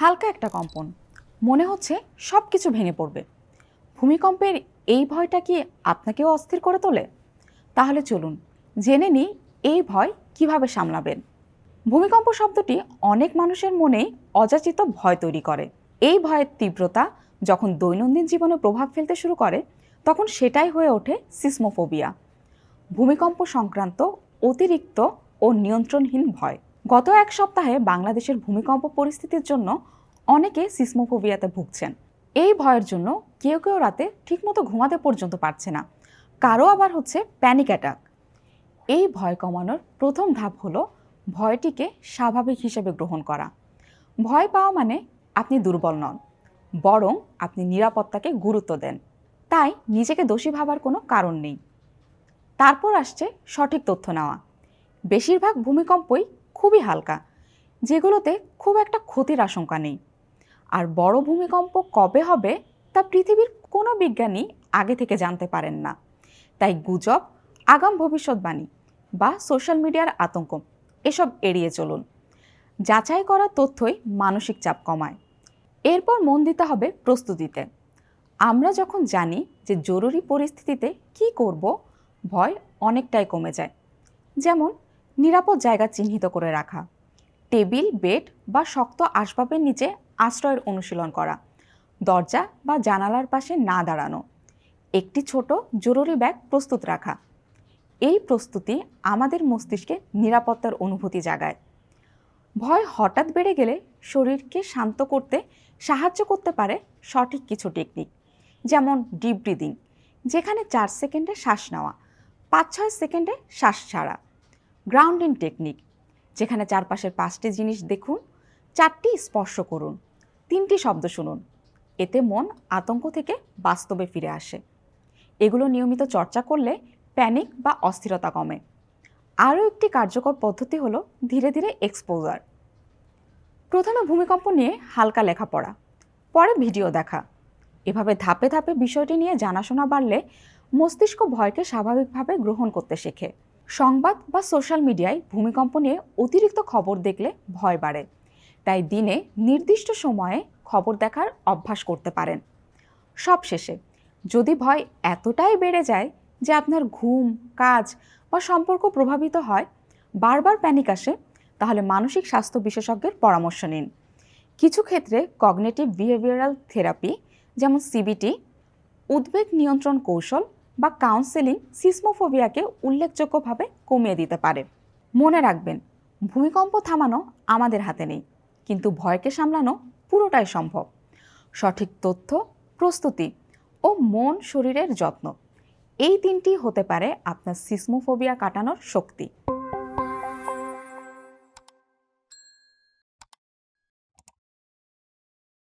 হালকা একটা কম্পন। মনে হচ্ছে সব কিছু ভেঙে পড়বে। ভূমিকম্পের এই ভয়টা কি আপনাকেও অস্থির করে তোলে? তাহলে চলুন, জেনে নিই এই ভয় কীভাবে সামলাবেন। ভূমিকম্প শব্দটি অনেক মানুষের মনেই অযাচিত ভয় তৈরি করে। এই ভয়ের তীব্রতা যখন দৈনন্দিন জীবনে প্রভাব ফেলতে শুরু করে, তখন সেটাই হয়ে ওঠে সিসমোফোবিয়া। ভূমিকম্প সংক্রান্ত অতিরিক্ত ও নিয়ন্ত্রণহীন ভয়। গত এক সপ্তাহে বাংলাদেশের ভূমিকম্প পরিস্থিতির জন্য অনেকে সিসমোফোবিয়াতে ভুগছেন। এই ভয়ের জন্য কেউ কেউ রাতে ঠিকমতো ঘুমাতে পর্যন্ত পারছে না। কারও আবার হচ্ছে প্যানিক অ্যাটাক এই ভয় কমানোর প্রথম ধাপ হলো ভয়টিকে স্বাভাবিক হিসেবে গ্রহণ করা। ভয় পাওয়া মানে আপনি দুর্বল নন, বরং আপনি নিরাপত্তাকে গুরুত্ব দেন। তাই নিজেকে দোষী ভাবার কোনো কারণ নেই। তারপর আসছে সঠিক তথ্য নেওয়া। বেশিরভাগ ভূমিকম্পই খুবই হালকা, যেগুলোতে খুব একটা ক্ষতির আশঙ্কা নেই। আর বড় ভূমিকম্প কবে হবে তা পৃথিবীর কোনো বিজ্ঞানী আগে থেকে জানতে পারেন না। তাই গুজব, আগাম ভবিষ্যৎবাণী বা সোশ্যাল মিডিয়ার আতঙ্ক, এসব এড়িয়ে চলুন। যাচাই করা তথ্যই মানসিক চাপ কমায়। এরপর মন দিতে হবে প্রস্তুতিতে। আমরা যখন জানি যে জরুরি পরিস্থিতিতে কি করব, ভয় অনেকটাই কমে যায়। যেমন নিরাপদ জায়গা চিহ্নিত করে রাখা। টেবিল, বেড বা শক্ত আসবাবের নিচে আশ্রয়ের অনুশীলন করা। দরজা বা জানালার পাশে না দাঁড়ানো। একটি ছোট, জরুরি ব্যাগ প্রস্তুত রাখা। এই প্রস্তুতি আমাদের মস্তিষ্কে নিরাপত্তার অনুভূতি জাগায়। ভয় হঠাৎ বেড়ে গেলে শরীরকে শান্ত করতে সাহায্য করতে পারে সঠিক কিছু টেকনিক যেমন ডিপ ব্রিদিং যেখানে চার সেকেন্ডে শ্বাস নেওয়া পাঁচ ছয় সেকেন্ডে শ্বাস ছাড়া। গ্রাউন্ডিং টেকনিক যেখানে চারপাশের পাঁচটি জিনিস দেখুন, চারটি স্পর্শ করুন, তিনটি শব্দ শুনুন। এতে মন আতঙ্ক থেকে বাস্তবে ফিরে আসে। এগুলো নিয়মিত চর্চা করলে প্যানিক বা অস্থিরতা কমে। আরও একটি কার্যকর পদ্ধতি হলো ধীরে ধীরে এক্সপোজার প্রথমে ভূমিকম্প নিয়ে হালকা লেখাপড়া, পরে ভিডিও দেখা। এভাবে ধাপে ধাপে বিষয়টি নিয়ে জানাশোনা বাড়লে মস্তিষ্ক ভয়কে স্বাভাবিকভাবে গ্রহণ করতে শেখে। সংবাদ বা সোশ্যাল মিডিয়ায় ভূমিকম্প নিয়ে অতিরিক্ত খবর দেখলে ভয় বাড়ে। তাই দিনে নির্দিষ্ট সময়ে খবর দেখার অভ্যাস করতে পারেন। সবশেষে, যদি ভয় এতটাই বেড়ে যায় যে আপনার ঘুম, কাজ বা সম্পর্ক প্রভাবিত হয়, বারবার প্যানিক আসে, তাহলে মানসিক স্বাস্থ্য বিশেষজ্ঞের পরামর্শ নিন। কিছু ক্ষেত্রে কগনেটিভ বিহেভিয়ারাল থেরাপি, যেমন সিবিটি, উদ্বেগ নিয়ন্ত্রণ কৌশল বা কাউন্সেলিং সিসমোফোবিয়াকে উল্লেখযোগ্যভাবে কমিয়ে দিতে পারে। মনে রাখবেন, ভূমিকম্প থামানো আমাদের হাতে নেই, কিন্তু ভয়কে সামলানো পুরোটাই সম্ভব। সঠিক তথ্য, প্রস্তুতি ও মন শরীরের যত্ন, এই তিনটি হতে পারে আপনার সিসমোফোবিয়া কাটানোর শক্তি।